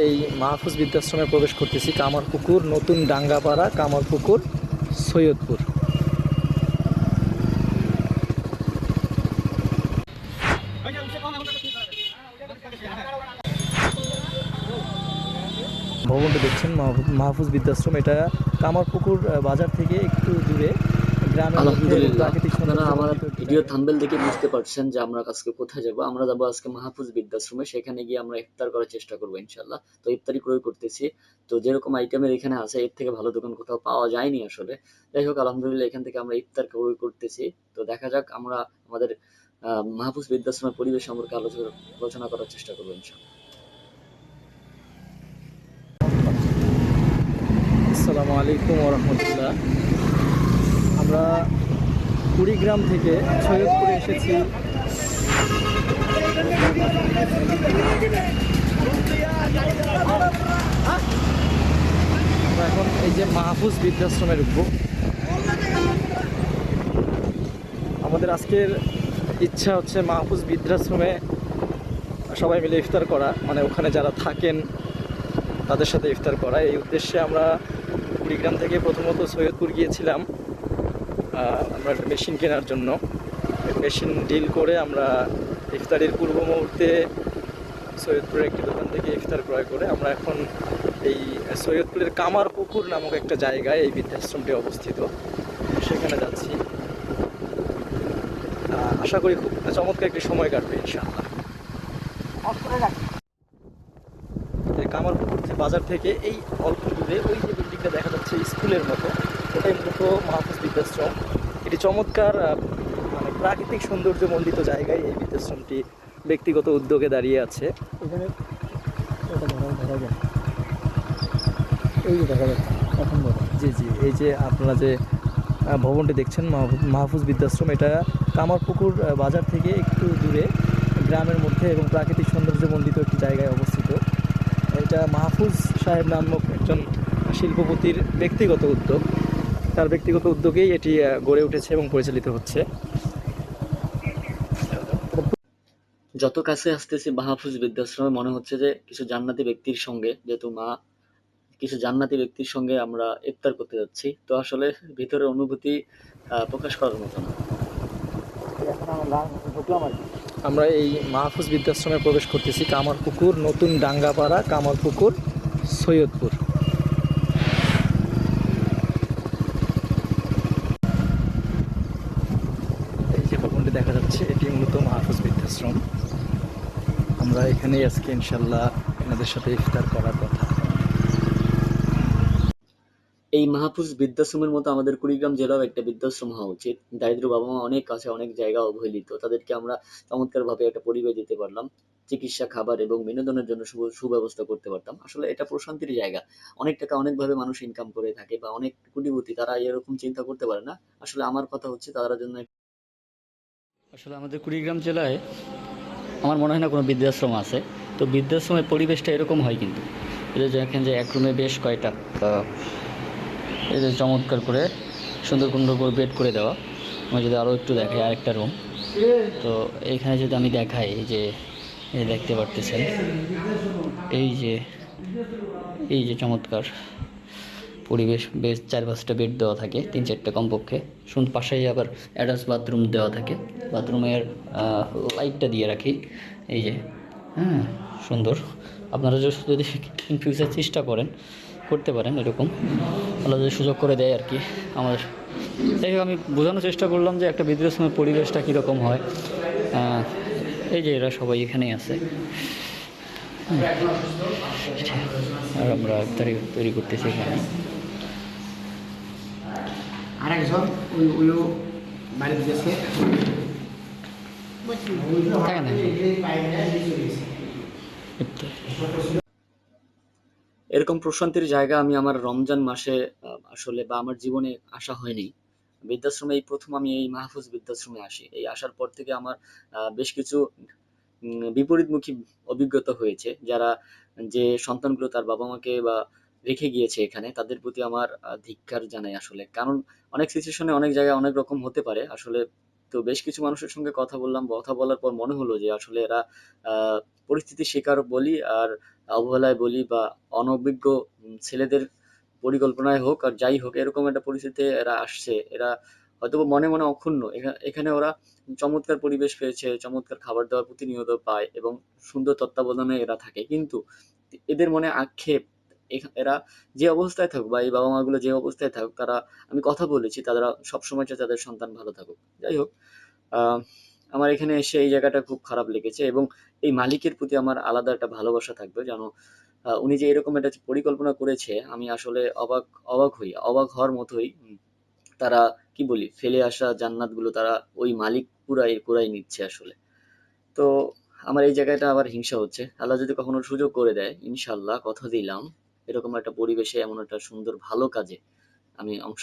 এই মাহফুজ বৃদ্ধাশ্রমে প্রবেশ করতেছি, কামারপুকুর, নতুন ডাঙ্গাপাড়া, কামারপুকুর, সৈয়দপুর। ভবনটা দেখছেন, মাহফুজ- বৃদ্ধাশ্রম। এটা কামারপুকুর বাজার থেকে একটু দূরে। আলহামদুলিল্লাহ। আপনারা আমার ভিডিও থাম্বেল দেখে বুঝতে পারছেন যে আমরা আজকে কোথায় যাব। আমরা যাব আজকে মাহফুজ বৃদ্ধাশ্রমে। সেখানে গিয়ে আমরা ইফতার করার চেষ্টা করব ইনশাল্লাহ তো ইফতারি ক্রয় করতেছি। তো যেরকম আইটেমের এখানে আছে এর থেকে ভালো দোকান কোথাও পাওয়া যায়নি আসলে। যাই হোক আলহামদুলিল্লাহ এখান থেকে আমরা ইফতার ক্রয় করতেছি। তো দেখা যাক আমরা আমাদের আহ, মাহফুজ বৃদ্ধাশ্রমের পরিবেশ সম্পর্কে আলোচনা আলোচনা করার চেষ্টা করব ইনশাল্লাহ আসসালামু আলাইকুম রহমতুল্লাহ। আমরা কুড়িগ্রাম থেকে সৈয়দপুরে এসেছি। এখন এই যে মাহফুজ বৃদ্ধাশ্রমে ঢুকবো আমাদের আজকের ইচ্ছা হচ্ছে মাহফুজ বৃদ্ধাশ্রমে সবাই মিলে ইফতার করা মানে ওখানে যারা থাকেন তাদের সাথে ইফতার করা। এই উদ্দেশ্যে আমরা কুড়িগ্রাম থেকে প্রথমত সৈয়দপুর গিয়েছিলাম। আমরা একটা মেশিন কেনার জন্য। মেশিন ডিল করে আমরা ইফতারির পূর্ব মুহূর্তে সৈয়দপুরের একটি দোকান থেকে ইফতার ক্রয় করে আমরা এখন এই সৈয়দপুরের কামার পুকুর নামক একটা জায়গায় এই বৃদ্ধাশ্রমটি অবস্থিত। সেখানে যাচ্ছি। আশা করি খুব চমৎকার একটি সময় কাটবে ইনশাআল্লাহ। এই কামারপুকুর যে বাজার থেকে এই অল্প দূরে ওই যে বিল্ডিংটা দেখা যাচ্ছে, স্কুলের মতো। ওটাই মূলত মাহফুজ বৃদ্ধাশ্রম। এটি চমৎকার মানে প্রাকৃতিক সৌন্দর্য মণ্ডিত জায়গায় এই বৃদ্ধাশ্রমটি ব্যক্তিগত উদ্যোগে দাঁড়িয়ে আছে। এখানে এই যে দেখা যাচ্ছে এখন জি জি এই যে আপনারা যে ভবনটি দেখছেন মাহফুজ- বৃদ্ধাশ্রম এটা কামারপুকুর বাজার থেকে একটু দূরে গ্রামের মধ্যে এবং প্রাকৃতিক সৌন্দর্য মণ্ডিত একটি জায়গায় অবস্থিত। এটা মাহফুজ সাহেব নামক একজন শিল্পপতির ব্যক্তিগত উদ্যোগ। তার ব্যক্তিগত উদ্যোগেই এটি গড়ে উঠেছে এবং পরিচালিত হচ্ছে। যত কাছে আসতেছি মাহফুজ বৃদ্ধাশ্রমে মনে হচ্ছে যে কিছু জান্নাতি ব্যক্তির সঙ্গে যেহেতু মা কিছু জান্নাতি ব্যক্তির সঙ্গে আমরা ইফতার করতে যাচ্ছি। তো আসলে ভিতরের অনুভূতি প্রকাশ করার মতো না। আমরা এই মাহফুজ বৃদ্ধাশ্রমে প্রবেশ করতেছি কামারপুকুর নতুন ডাঙ্গাপাড়া কামারপুকুর সৈয়দপুর এই যে ভবনটি দেখা যাচ্ছে এটি মূলত মাহফুজ বৃদ্ধাশ্রম আমরা এখানেই আজকে ইনশাল্লাহ আপনাদের সাথে ইফতার করার কথা। এই মাহফুজ বৃদ্ধাশ্রমের মতো আমাদের কুড়িগ্রাম জেলাও একটা বৃদ্ধাশ্রম হওয়া উচিত। দারিদ্র বাবা মা অনেক কাছে অনেক জায়গা অবহেলিত। তাদেরকে আমরা চমৎকার ভাবে একটা পরিবেশ দিতে পারলাম। চিকিৎসা খাবার এবং বিনোদনের জন্য সু- সুব্যবস্থা করতে পারতাম। আসলে এটা প্রশান্তির জায়গা। অনেক টাকা অনেকভাবে মানুষ ইনকাম করে থাকে বা অনেক কোটিপতি তারা এরকম চিন্তা করতে পারে না। আসলে আমার কথা হচ্ছে তারা জন্য আসলে আমাদের কুড়িগ্রাম জেলায় আমার মনে হয় না কোনো বৃদ্ধাশ্রম আছে। তো বৃদ্ধাশ্রমের পরিবেশটা এরকম হয় কিন্তু। এই যে দেখেন যে এক রুমে বেশ কয়টা এই যে চমৎকার করে সুন্দর সুন্দর করে বেড করে দেওয়া। আমি যদি আরও একটু দেখাই আরেকটা রুম। তো এইখানে যদি আমি দেখাই যে দেখতে পারতেছেন। এই যে এই যে চমৎকার। পরিবেশ বেশ চার পাঁচটা বেড দেওয়া থাকে, তিন চারটে কমপক্ষে। শুন পাশেই আবার অ্যাটাচ বাথরুম দেওয়া থাকে। বাথরুমের লাইটটা দিয়ে রাখি। এই যে হ্যাঁ সুন্দর। আপনারা যদি ইন ফিউচার চেষ্টা করেন, করতে পারেন এরকম। আল্লাহ যদি সুযোগ করে দেয় আর কি আমার যাই হোক, আমি বোঝানোর চেষ্টা করলাম যে একটা বৃদ্ধাশ্রমের পরিবেশটা কীরকম হয়। এই যে এরা সবাই এখানেই আছে। আর আমরা তৈরি করতেছি এখানে। ওই এরকম প্রশান্তির জায়গা আমি আমার রমজান মাসে আসলে বা আমার জীবনে আসা হয়নি। বৃদ্ধাশ্রমে এই প্রথম আমি এই মাহফুজ বৃদ্ধাশ্রমে আসি। এই আসার পর থেকে আমার বেশ কিছু বিপরীতমুখী অভিজ্ঞতা হয়েছে। যারা যে সন্তানগুলো তার বাবা মাকে বা রেখে গিয়েছে এখানে, তাদের প্রতি আমার ধিক্কার জানাই আসলে। কারণ অনেক সিচুয়েশনে অনেক জায়গায় অনেক রকম হতে পারে। আসলে তো বেশ কিছু মানুষের সঙ্গে কথা বললাম, কথা বলার পর মনে হলো যে আসলে এরা পরিস্থিতির শিকার বলি আর অবহেলায় বলি বা অনভিজ্ঞ ছেলেদের পরিকল্পনায় হোক আর যাই হোক, এরকম একটা পরিস্থিতিতে এরা আসছে। এরা হয়তো মনে মনে অক্ষুণ্ণ। এখানে ওরা চমৎকার পরিবেশ পেয়েছে, চমৎকার খাবার দাবার প্রতিনিয়ত পায় এবং সুন্দর তত্ত্বাবধানে এরা থাকে। কিন্তু এদের মনে আক্ষেপ এরা যে অবস্থায় থাকুক বা এই বাবা মাগুলো যে অবস্থায় থাকুক, তারা, আমি কথা বলেছি, তারা সবসময় চায় তাদের সন্তান ভালো থাকুক। যাই হোক আমার এখানে এসে এই জায়গাটা খুব খারাপ লেগেছে এবং এই মালিকের প্রতি আমার আলাদা একটা ভালোবাসা থাকবে যেন উনি যে এরকম একটা পরিকল্পনা করেছে, আমি আসলে অবাক অবাক হই, অবাক হওয়ার মতোই তারা কি বলি, ফেলে আসা জান্নাতগুলো তারা ওই মালিক পুরাই পুরাই নিচ্ছে আসলে। তো আমার এই জায়গাটা আবার হিংসা হচ্ছে। আল্লাহ যদি কখনো সুযোগ করে দেয় ইনশাল্লাহ কথা দিলাম। এরকম একটা পরিবেশে এমন একটা সুন্দর ভালো কাজে আমি অংশ